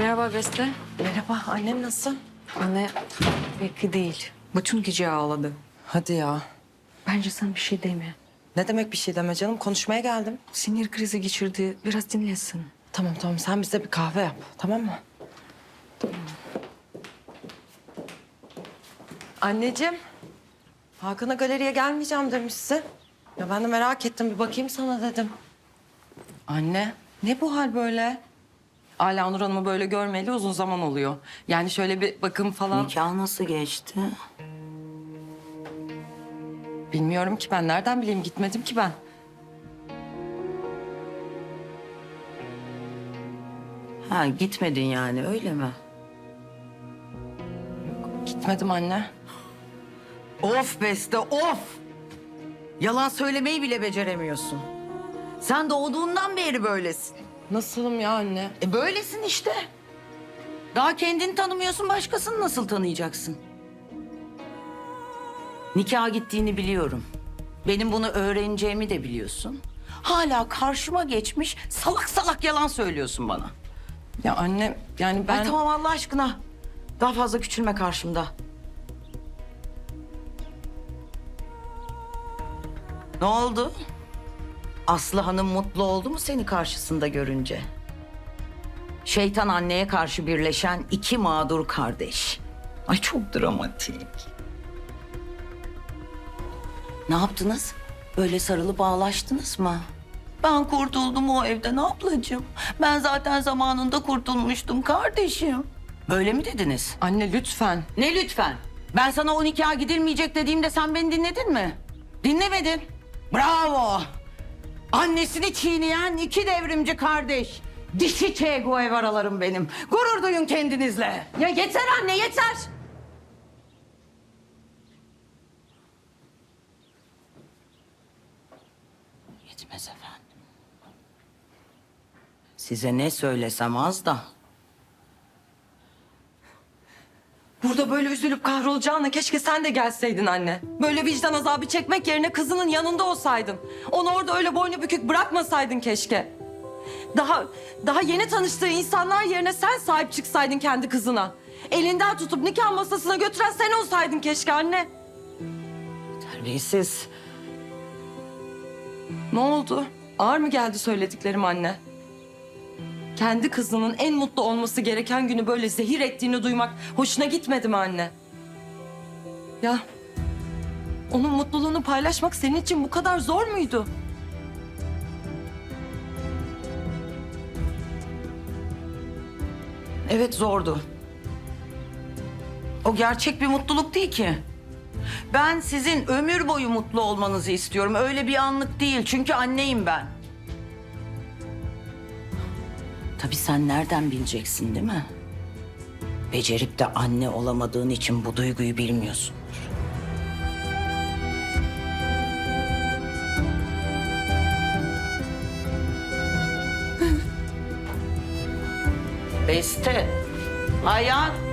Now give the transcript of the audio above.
Merhaba Beste. Merhaba, annem nasıl? Anne belki değil. Bütün gece ağladı. Hadi ya. Bence sen bir şey deme. Ne demek bir şey deme canım, konuşmaya geldim. Sinir krizi geçirdi. Biraz dinlesin. Tamam tamam, sen bize bir kahve yap, tamam mı? Anneciğim, Hakan'a galeriye gelmeyeceğim demişsin. Ya ben de merak ettim, bir bakayım sana dedim. Anne, ne bu hal böyle? Ala Nur Hanım'ı böyle görmeyeli uzun zaman oluyor. Yani şöyle bir bakım falan... Nikah nasıl geçti? Bilmiyorum ki ben, nereden bileyim gitmedim ki ben. Ha gitmedin yani öyle mi? Gitmedim anne. Of Beste of! Yalan söylemeyi bile beceremiyorsun. Sen doğduğundan beri böylesin. Nasılım ya anne? E böylesin işte. Daha kendini tanımıyorsun başkasını nasıl tanıyacaksın? Nikaha gittiğini biliyorum. Benim bunu öğreneceğimi de biliyorsun. Hala karşıma geçmiş salak salak yalan söylüyorsun bana. Ya anne yani ben... Ay tamam Allah aşkına. Daha fazla küçülme karşımda. Ne oldu? Aslı Hanım mutlu oldu mu seni karşısında görünce? Şeytan anneye karşı birleşen iki mağdur kardeş. Ay çok dramatik. Ne yaptınız? Böyle sarılıp bağlaştınız mı? Ben kurtuldum o evden ablacığım. Ben zaten zamanında kurtulmuştum kardeşim. Böyle mi dediniz? Anne lütfen. Ne lütfen? Ben sana o nikaha gidilmeyecek dediğimde sen beni dinledin mi? Dinlemedin. Bravo. Annesini çiğneyen iki devrimci kardeş. Dişi Che Guevara'larım benim. Gurur duyun kendinizle. Ya yeter anne yeter. Yetmez efendim. Size ne söylesem az da. Burada böyle üzülüp kahrolacağına keşke sen de gelseydin anne. Böyle vicdan azabı çekmek yerine kızının yanında olsaydın. Onu orada öyle boynu bükük bırakmasaydın keşke. Daha daha yeni tanıştığı insanlar yerine sen sahip çıksaydın kendi kızına. Elinden tutup nikah masasına götüren sen olsaydın keşke anne. Terbiyesiz. Ne oldu? Ağır mı geldi söylediklerim anne? Kendi kızının en mutlu olması gereken günü böyle zehir ettiğini duymak hoşuna gitmedi mi anne? Ya onun mutluluğunu paylaşmak senin için bu kadar zor muydu? Evet zordu. O gerçek bir mutluluk değil ki. Ben sizin ömür boyu mutlu olmanızı istiyorum. Öyle bir anlık değil. Çünkü anneyim ben. Tabii sen nereden bileceksin değil mi? Becerip de anne olamadığın için bu duyguyu bilmiyorsundur. Beste, Ayhan.